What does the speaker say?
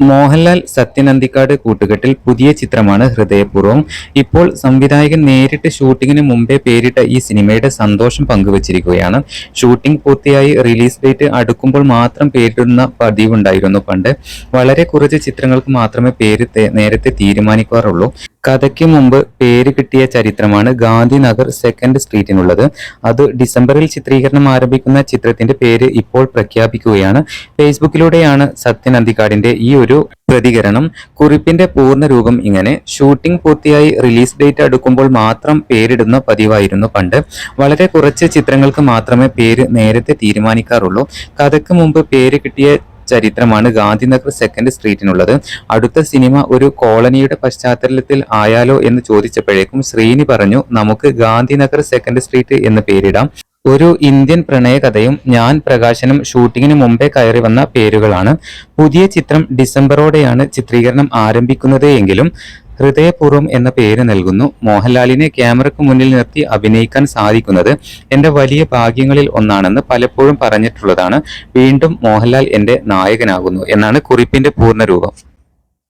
മോഹൻലാൽ സത്യനന്ദിക്കാട് കൂട്ടുകെട്ടിൽ പുതിയ ചിത്രമാണ് ഹൃദയപൂർവം. ഇപ്പോൾ സംവിധായകൻ നേരിട്ട് ഷൂട്ടിങ്ങിന് മുമ്പേ പേരിട്ട ഈ സിനിമയുടെ സന്തോഷം പങ്കുവച്ചിരിക്കുകയാണ്. ഷൂട്ടിംഗ് പൂർത്തിയായി റിലീസ് ഡേറ്റ് അടുക്കുമ്പോൾ മാത്രം പേരിടുന്ന പതിവുണ്ടായിരുന്നു പണ്ട്. വളരെ കുറച്ച് ചിത്രങ്ങൾക്ക് മാത്രമേ പേര് നേരത്തെ തീരുമാനിക്കാറുള്ളൂ. കഥയ്ക്ക് മുമ്പ് പേര് കിട്ടിയ ചരിത്രമാണ് ഗാന്ധിനഗർ സെക്കൻഡ് സ്ട്രീറ്റിനുള്ളത്. അത് ഡിസംബറിൽ ചിത്രീകരണം ആരംഭിക്കുന്ന ചിത്രത്തിന്റെ പേര് ഇപ്പോൾ പ്രഖ്യാപിക്കുകയാണ്. ഫേസ്ബുക്കിലൂടെയാണ് സത്യൻ അന്തിക്കാടിന്റെ ഈ ഒരു പ്രതികരണം. കുറിപ്പിന്റെ പൂർണ രൂപം ഇങ്ങനെ. ഷൂട്ടിംഗ് പൂർത്തിയായി റിലീസ് ഡേറ്റ് അടുക്കുമ്പോൾ മാത്രം പേരിടുന്ന പതിവായിരുന്നു പണ്ട്. വളരെ കുറച്ച് ചിത്രങ്ങൾക്ക് മാത്രമേ പേര് നേരത്തെ തീരുമാനിക്കാറുള്ളൂ. കഥയ്ക്ക് മുമ്പ് പേര് കിട്ടിയ ചരിത്രമാണ് ഗാന്ധിനഗർ സെക്കൻഡ് സ്ട്രീറ്റിനുള്ളത് അടുത്ത സിനിമ ഒരു കോളനിയുടെ പശ്ചാത്തലത്തിൽ ആയാലോ എന്ന് ചോദിച്ചപ്പോഴേക്കും ശ്രീനി പറഞ്ഞു നമുക്ക് ഗാന്ധിനഗർ സെക്കൻഡ് സ്ട്രീറ്റ് എന്ന് പേരിടാം. ഒരു ഇന്ത്യൻ പ്രണയകഥയും ഞാൻ പ്രകാശനം ഷൂട്ടിങ്ങിന് മുമ്പേ കയറി വന്ന പേരുകളാണ്. പുതിയ ചിത്രം ഡിസംബറോടെയാണ് ചിത്രീകരണം ആരംഭിക്കുന്നത് എങ്കിലും ഹൃദയപൂർവം എന്ന പേര് നൽകുന്നു. മോഹൻലാലിനെ ക്യാമറയ്ക്ക് മുന്നിൽ നിർത്തി അഭിനയിക്കാൻ സാധിക്കുന്നത് എന്റെ വലിയ ഭാഗ്യങ്ങളിൽ ഒന്നാണെന്ന് പലപ്പോഴും പറഞ്ഞിട്ടുള്ളതാണ്. വീണ്ടും മോഹൻലാൽ എന്റെ നായകനാകുന്നു എന്നാണ് കുറിപ്പിന്റെ പൂർണ രൂപം.